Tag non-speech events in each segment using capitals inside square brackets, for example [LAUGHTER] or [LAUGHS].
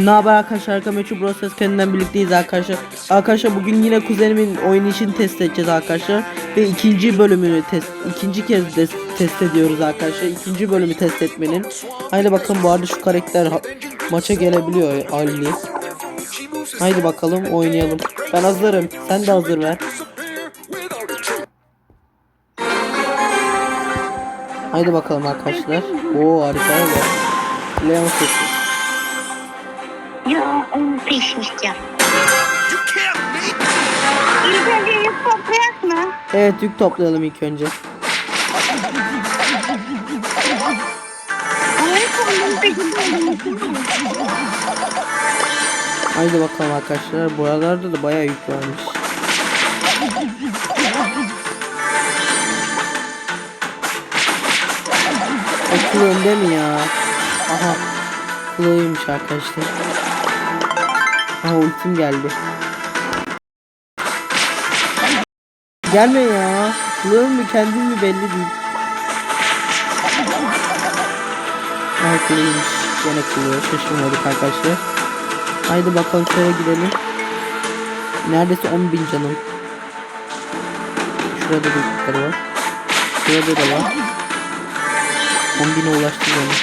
Ne haber arkadaşlar? Arka Meçhul Bros. Kendinden birlikteyiz arkadaşlar. Arkadaşlar bugün yine kuzenimin için test edeceğiz arkadaşlar. Ve ikinci bölümünü test, ikinci kez de test ediyoruz arkadaşlar. İkinci bölümü test etmenin. Haydi bakın bu arada şu karakter maça gelebiliyor Ali. Haydi bakalım oynayalım. Ben hazırım. Sen de hazır ver. Haydi bakalım arkadaşlar. Oo harika. Leon sesi. Onu pişmişeceğim. İlk önce yük toplayak mı? Evet yük toplayalım ilk önce. Haydi bakalım arkadaşlar. Buralarda da bayağı yük varmış. Okul önde mi ya? Aha. Kulağıymış arkadaşlar. Aha ultim geldi. Gelme ya. Kulağım mı kendim mi belli değil. Aha kulağıymış. Gene kulağı. Şaşırmadık arkadaşlar. Haydi bakalım şöyle gidelim. Neredeyse 10.000 canım. Şurada da yukarı var. Şurada da var. 10.000'e ulaştı canım.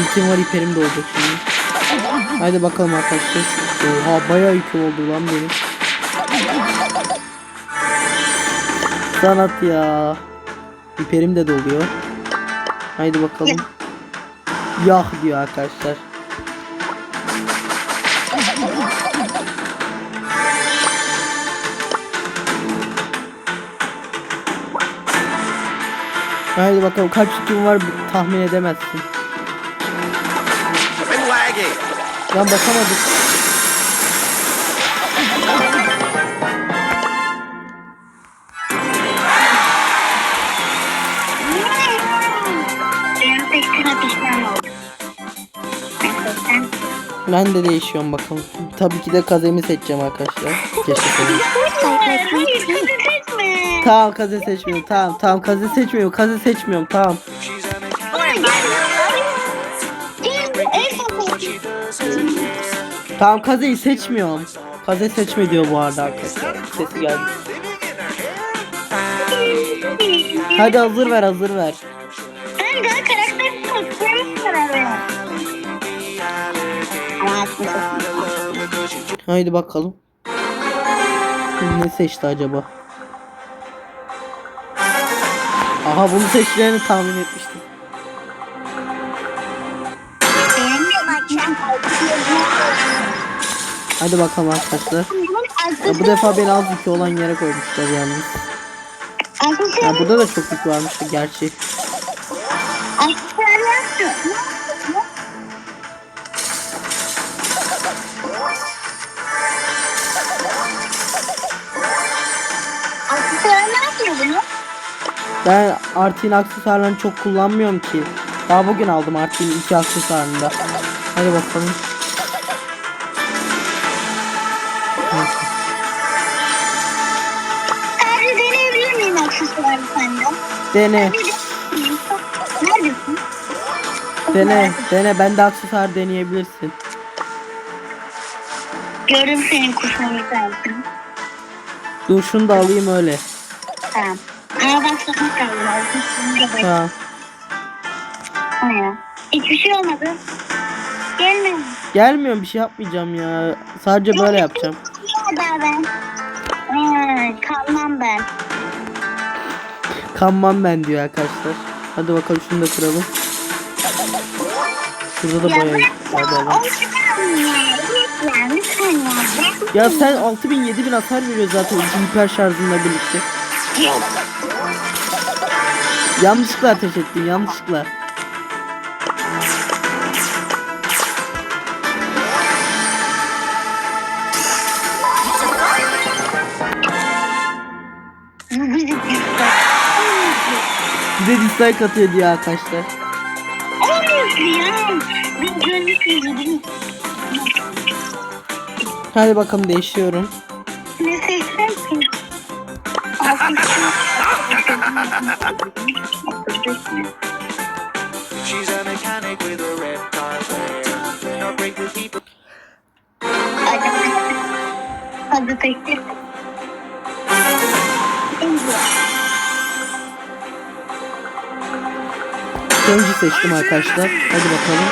Ultim var hiperim de olacak şimdi. Haydi bakalım arkadaşlar. Oha bayağı yüküm oldu lan benim. Sanat ya. Hiperim de doluyor. Haydi bakalım. Yah diyor arkadaşlar. Haydi bakalım kaç yüküm var tahmin edemezsin. Lan basamadık. Ben de değişiyorum bakalım. Tabii ki de kazemi seçeceğim arkadaşlar. Keşke. Tamam kaze seçmiyorum. Tamam tamam kaze seçmiyorum. Kaze seçmiyorum. Tamam. Tamam kazeyi seçmiyorum. Kaze seçme diyor bu arada arkadaşlar. Sesi geldi. Hadi hazır ver hazır ver. Ben daha karakter haklısın. Haydi bakalım. Ne seçti acaba? Aha bunu seçtiğini tahmin etmiştim. Hadi bakalım arkadaşlar. Ya bu defa beni az yükü olan yere koymuşlar yalnız. Ya burada da çok yük varmış gerçi. Ben Artin aksesuarlarını çok kullanmıyorum ki. Daha bugün aldım Artin'in iki aksesuarını da. Hadi bakalım. Dene, Neredesin? dene, dene. Ben de aksesuar deneyebilirsin. Gördüm senin kuşunu zaten. Dur şunu da alayım öyle. Tamam. Ama bak sakın bak. Tamam. O ya. Hiçbir şey olmadı. Gelme. Gelmiyorum bir şey yapmayacağım ya. Sadece böyle yapacağım. Ya ben. Ee, kalmam ben. Kanmam ben diyor arkadaşlar. Hadi bakalım şunu da kıralım. Şurada da Ya bayağı bırak ya. Sen 6000 7000 hasar veriyor zaten hiper şarjınla birlikte. Yanlışlıkla ateş ettin yanlışlıkla. bize dislike atıyor diye arkadaşlar. Hayır ya. Ben kendim izledim. Hadi bakalım değişiyorum. Hadi tekrar. Genci seçtim arkadaşlar. Hadi bakalım.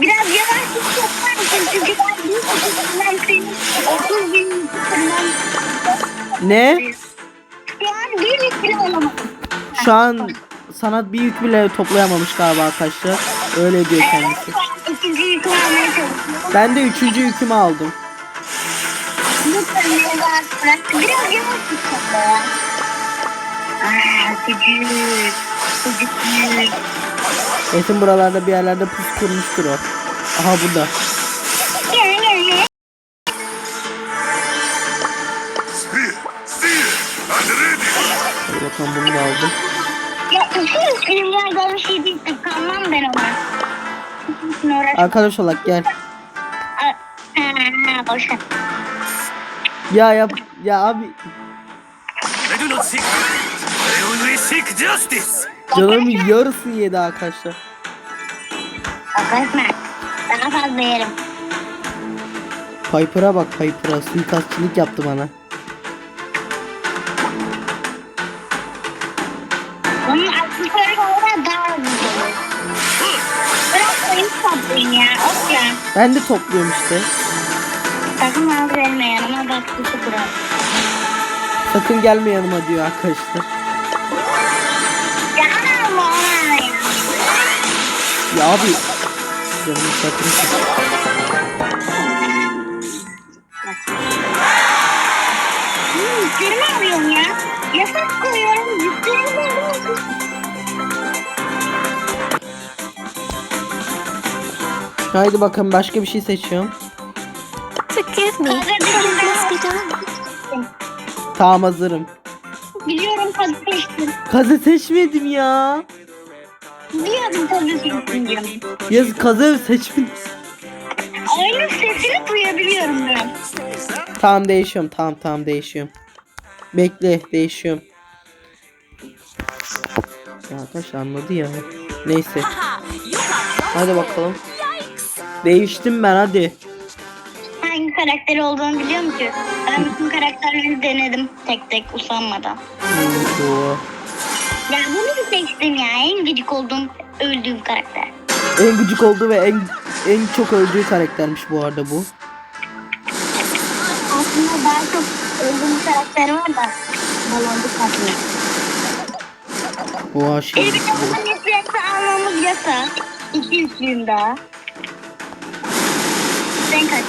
Biraz yavaş tutmak mısın? Çünkü ben bir ben senin 30 bin tırman Ne? şu an bir litre olamadım. Şu an sanat bir yük bile toplayamamış galiba arkadaşlar. Öyle diyor kendisi. Şu an ikinci yükümü almaya çalışıyorum. Ben de üçüncü yükümü aldım. Bu tırmanı rahat bırak. Biraz yavaş. Aaa. Sıcak. Kesin buralarda bir yerlerde pus kurmuştur o. Aha burada. Gel gel gel. Bakalım bunu da aldım. Ya iki filmlerden bir şey değil. Kalmam ben ona. Hiçbir uğraşmam. Arkadaş olarak gel. Ha ha boş ver. Ya yap ya abi I do not seek. I only seek justice. canımın yarısını yedi arkadaşlar. Bakma. Daha fazla yerim. Piper'a bak Piper'a suikastçılık yaptı bana. Bunun aksesuarı olarak daha güzel. Bırak sayım toplayayım ya. Of ya. Ben de topluyorum işte. Sakın verme yanıma bak kutu kurar. Sakın gelme yanıma diyor arkadaşlar. Ya abi. Canımın sakın. Hmm, yüklerimi alıyorum ya. Yasak koyuyorum. Yüklerimi alıyorum. Haydi bakalım başka bir şey seçiyorum. Done? Tamam hazırım. Biliyorum tadı seçtim. Kazı seçmedim ya. Biliyordum tadı seçtim diyorum. Yaz kazı seçmedim. Oyunun sesini duyabiliyorum ben. Tamam değişiyorum. Tamam tamam değişiyorum. Bekle değişiyorum. Ya arkadaş anladı ya. Neyse. Hadi bakalım. Değiştim ben hadi. Hangi karakteri olduğunu biliyor musun? Ben bütün karakterleri denedim tek tek usanmadan. Ya bunu bir seçtim ya. En gıcık olduğum, öldüğüm karakter. En gıcık oldu ve en en çok öldüğü karaktermiş bu arada bu. Aslında daha çok öldüğüm karakter var da. Baloncuk aslında. Oha şey. Elbette bunun nefreti almamız yasak. İki yüklüyüm daha. Sen kaç?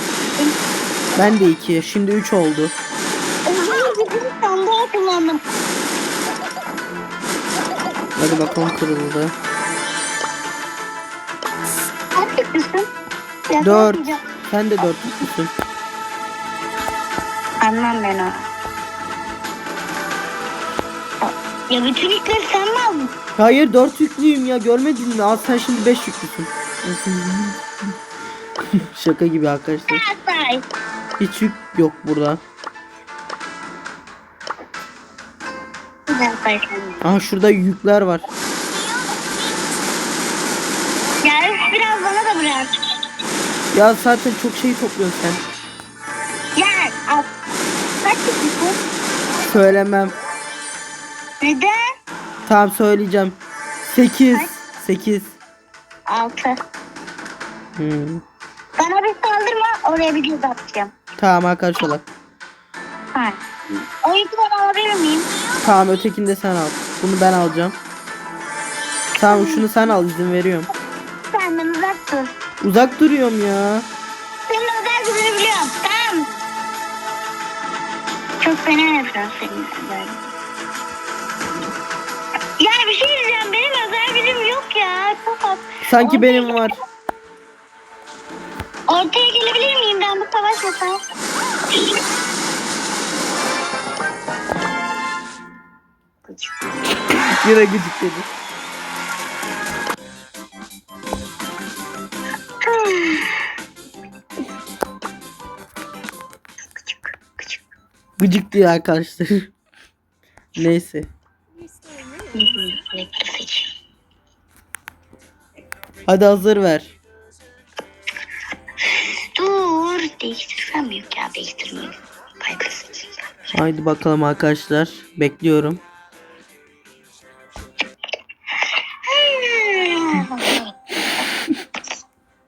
Ben de iki. Şimdi üç oldu. Hadi bakalım kırıldı. Kaç yüklüsün? Ya, Dört. yapmayacağım. Sen de dört mutlusun. Anlam ben o. Ya bütün yükleri sen mi aldın? Hayır dört yüklüyüm ya görmedin mi? Al sen şimdi beş yüklüsün. [LAUGHS] Şaka gibi arkadaşlar. Hiç yük yok burada. Aha şurada yükler var. Üf, biraz bana da bırak. Ya zaten çok şey topluyorsun sen. Gel al. Kaç yüklüsün? Söylemem. Neden? Tamam söyleyeceğim. Sekiz. Sekiz. Altı. Hmm. Bana bir saldırma oraya bir göz atacağım. Tamam arkadaşlar. Ha. O yükü ben alabilir miyim? Tamam ötekini de sen al. Bunu ben alacağım. Tamam şunu sen al izin veriyorum. Senden uzak dur. Uzak duruyorum ya. Senin özel gücünü biliyorum. Tamam. Çok fena yapıyorsun senin böyle. Ya bir şey diyeceğim. Benim özel gücüm yok ya. Çok az. Sanki benim var. Ortaya gelebilir miyim ben bu savaşmasam? Yine gıcık dedi. Gıcık diyor arkadaşlar. Neyse. Hadi hazır ver. Dur yok ya değiştirmiyorum. Piper seçeyim. Haydi bakalım arkadaşlar. Bekliyorum. [LAUGHS]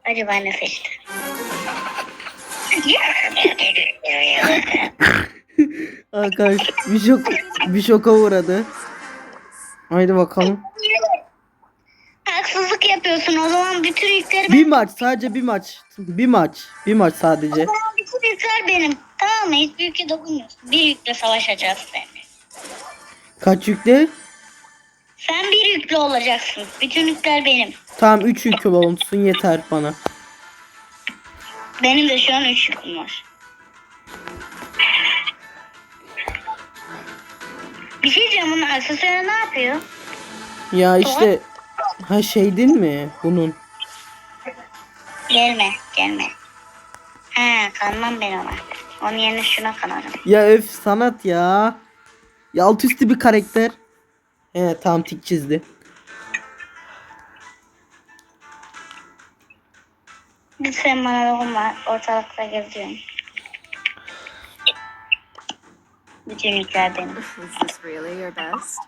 Acaba ne seçti? Arkadaş bir şok bir şoka uğradı. Haydi bakalım. Haksızlık yapıyorsun o zaman bütün yükleri Bir maç sadece bir maç. Bir maç. Bir maç sadece. Bütün yükler benim. Tamam mı? Hiçbir yükle dokunmuyorsun. Bir yükle savaşacağız seninle. Kaç yükle? Sen bir yüklü olacaksın. Bütün yükler benim. Tamam 3 yükü olsun yeter bana. Benim de şu an üç yüküm var. Bir şey diyeceğim bunun aksesuarı ne yapıyor? Ya işte ha şey değil mi bunun? Gelme, gelme. Ha, kanmam ben ona. Onun yerine şuna kanarım. Ya öf sanat ya. Ya alt üstü bir karakter. He tam tik çizdi. Lütfen bana dokunma. Ortalıkta geziyorum. Bütün yükler benim. Is this really your best?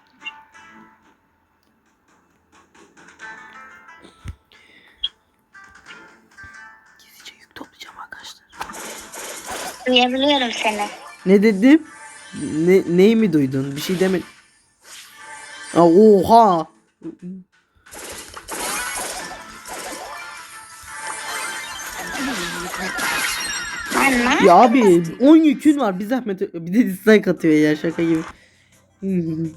Duyabiliyorum seni. Ne dedim? Ne, neyi mi duydun? Bir şey deme. Aa, oha. Ya abi 10 yükün var. Bir zahmet bir de dislike atıyor ya şaka gibi. [LAUGHS]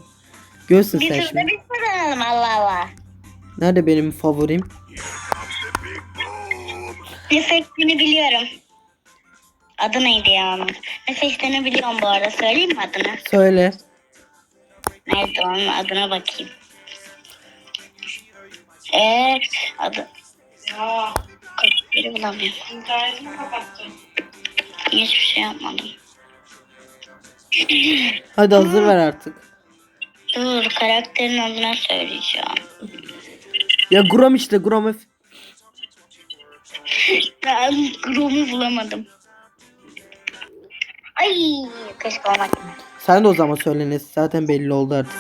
Görsün sen şimdi. biz kazanalım Allah Allah. Nerede benim favorim? Ne seçtiğini biliyorum. Adı neydi ya onun? Ne seçtiğini biliyorum bu arada. Söyleyeyim mi adını? Söyle. Nerede onun adına bakayım. Evet adı. Kayıtları bulamıyorum. Hiçbir şey yapmadım. Hadi hazır ver artık. Dur karakterin adına söyleyeceğim. Ya Grom işte Grom F. Ben [LAUGHS] Chrom'u bulamadım. Ay keşke olmak. Sen de o zaman söyle zaten belli oldu artık.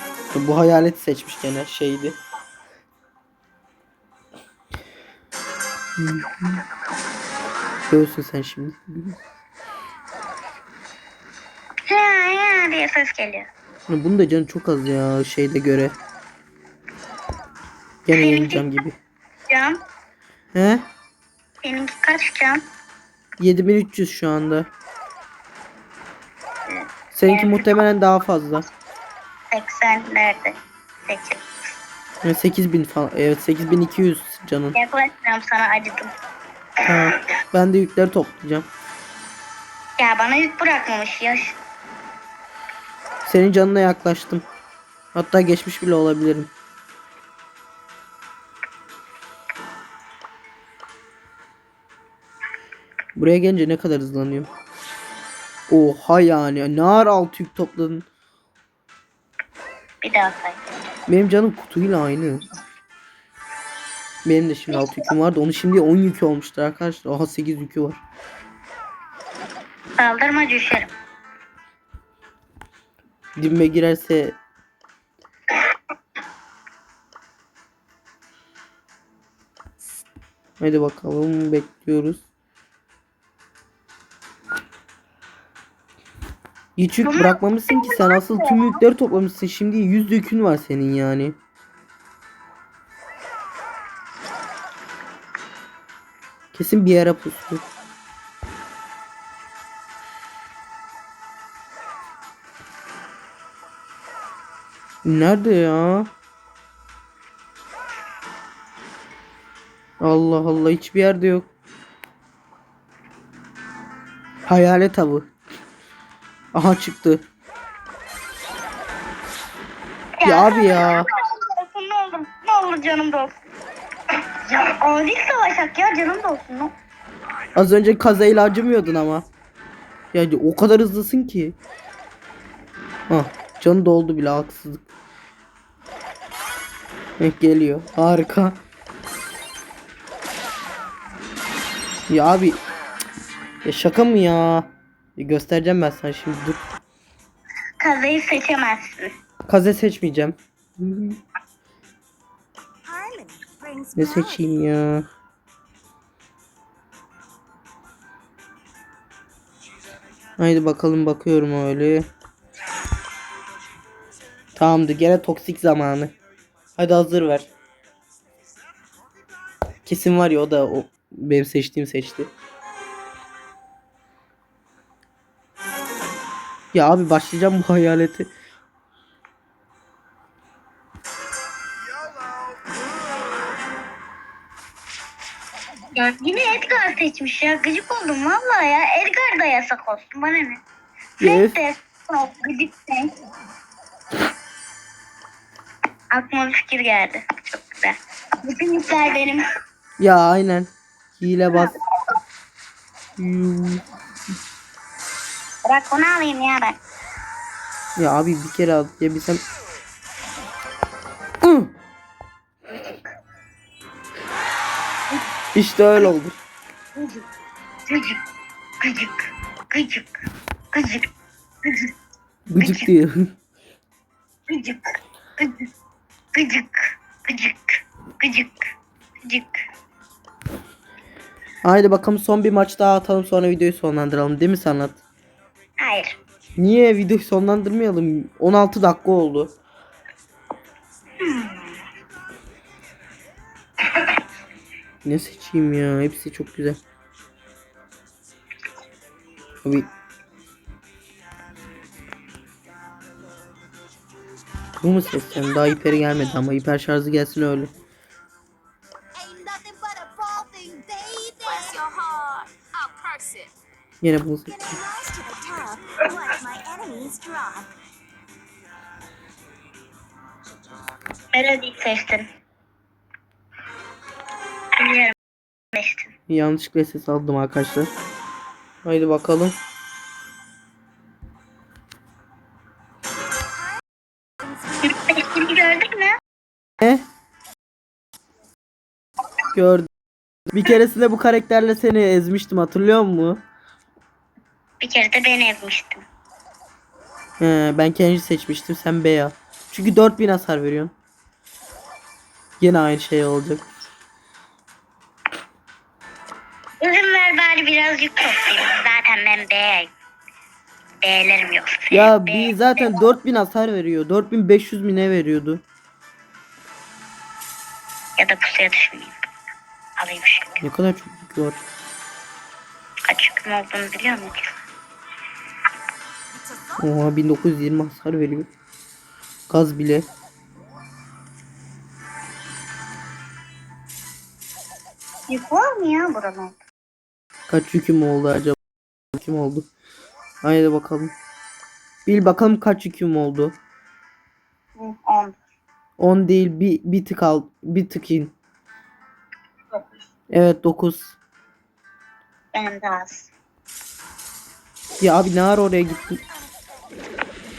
Bu hayaleti seçmiş gene şeydi. Görsün sen şimdi. Ha ya diye ses geliyor. Bunun da canı çok az ya şeyde göre. Gene yeneceğim gibi. Can. He? Seninki kaç can? 7300 şu anda. Seninki muhtemelen daha fazla. 80 nerede? 8. Yani 8000 falan. Evet 8200 canın. Yaklaşmıyorum sana acıdım. Ha, ben de yükleri toplayacağım. Ya bana yük bırakmamış yaş. Senin canına yaklaştım. Hatta geçmiş bile olabilirim. Buraya gelince ne kadar hızlanıyor. Oha yani. Ne ara altı yük topladın. Bir daha say. Benim canım kutuyla aynı. Benim de şimdi 6 yüküm vardı. Onun şimdi 10 yükü olmuştur arkadaşlar. Oha 8 yükü var. Saldırma düşerim. Dibime girerse Hadi bakalım bekliyoruz. Hiç yük bırakmamışsın ki sen asıl tüm yükleri toplamışsın. Şimdi 100 yükün var senin yani. Kesin bir yere pusu. Nerede ya? Allah Allah hiçbir yerde yok. Hayalet avı. Aha çıktı. Ya abi ya. Olsun ne olur. Ne olur canım da olsun. Ya adil savaşak ya canım da olsun. Ne? Az önce kazayla acımıyordun ama. Ya o kadar hızlısın ki. Hah canı doldu bile haksızlık. Heh, geliyor. Harika. Ya abi. Ya şaka mı ya? Ya göstereceğim ben sana şimdi dur. Kazayı seçemezsin. Kaze seçmeyeceğim. Ne seçeyim ya? Haydi bakalım bakıyorum öyle. Tamamdır gene toksik zamanı. Hadi hazır ver. Kesin var ya o da o benim seçtiğim seçti. Ya abi başlayacağım bu hayaleti. Ya yine Edgar seçmiş ya. Gıcık oldum vallahi ya. Edgar da yasak olsun. Bana ne? Yes. Sen de gıcık sen. Aklıma bir fikir geldi. Çok güzel. Bütün ipler benim. Ya aynen. Hile bas. [LAUGHS] Yuh. Bırak onu alayım ya ben. Ya abi bir kere al diyebilsem. Hı. İşte öyle oldu. Gıcık. Gıcık. Gıcık. Gıcık. Gıcık. Gıcık. Gıcık diyor. Gıcık. Gıcık. Gıcık. Gıcık. Gıcık. Gıcık. Haydi bakalım son bir maç daha atalım sonra videoyu sonlandıralım değil mi Sanat? Niye videoyu sonlandırmayalım? 16 dakika oldu. Ne seçeyim ya? Hepsi çok güzel. Abi. Bu mu seçsem? Daha hiper gelmedi ama hiper şarjı gelsin öyle. Ain't nothing but Enemies drop. Melody seçtin. Biliyorum. Yanlışlıkla ses aldım arkadaşlar. Haydi bakalım. Gördün mü? Ne? Gördüm. Bir keresinde bu karakterle seni ezmiştim hatırlıyor musun? Bir kere de ben ezmiştim. He, ben Kenji seçmiştim sen Bea. Çünkü 4000 hasar veriyorsun. Yine aynı şey olacak. İzin ver bari birazcık toplayayım. Zaten ben B. B'lerim yok. Ya B, bir zaten 4000 hasar veriyor. 4500 mi ne veriyordu? Ya da pusuya düşmeyeyim. Alayım şimdi. Ne kadar çok var. Kaç yüküm olduğunu biliyor musun? Oha 1920 hasar veriyor. Gaz bile. Var mı ya buranın? Kaç yüküm oldu acaba? Yüküm oldu. Haydi bakalım. Bil bakalım kaç yüküm oldu. 10. 10 değil bir, bir tık al. Bir tık in. Evet 9. Benim de az. Ya abi ne ara oraya gittin?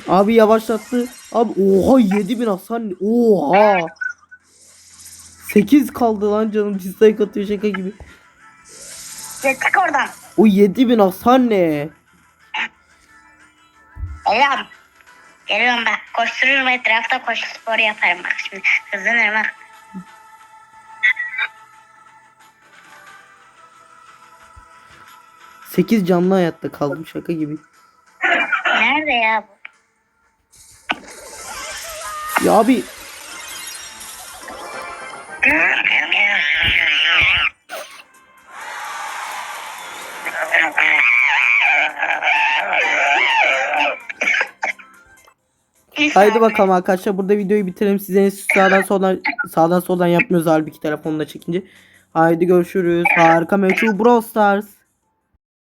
Abi yavaşlattı. Abi oha 7000 hasar. Oha. 8 kaldı lan canım dislike atıyor şaka gibi. Ya çık oradan. O 7000 hasar ne? Selam. Geliyorum bak. Koştururum etrafta koşu sporu yaparım bak şimdi. Hızlanırım bak. Sekiz canlı hayatta kaldım şaka gibi. Nerede ya bu? Ya abi haydi bakalım arkadaşlar burada videoyu bitirelim. Size en sağdan soldan sağdan soldan yapmıyoruz halbuki telefonla çekince. Haydi görüşürüz. Harika meşhur Brawl Stars.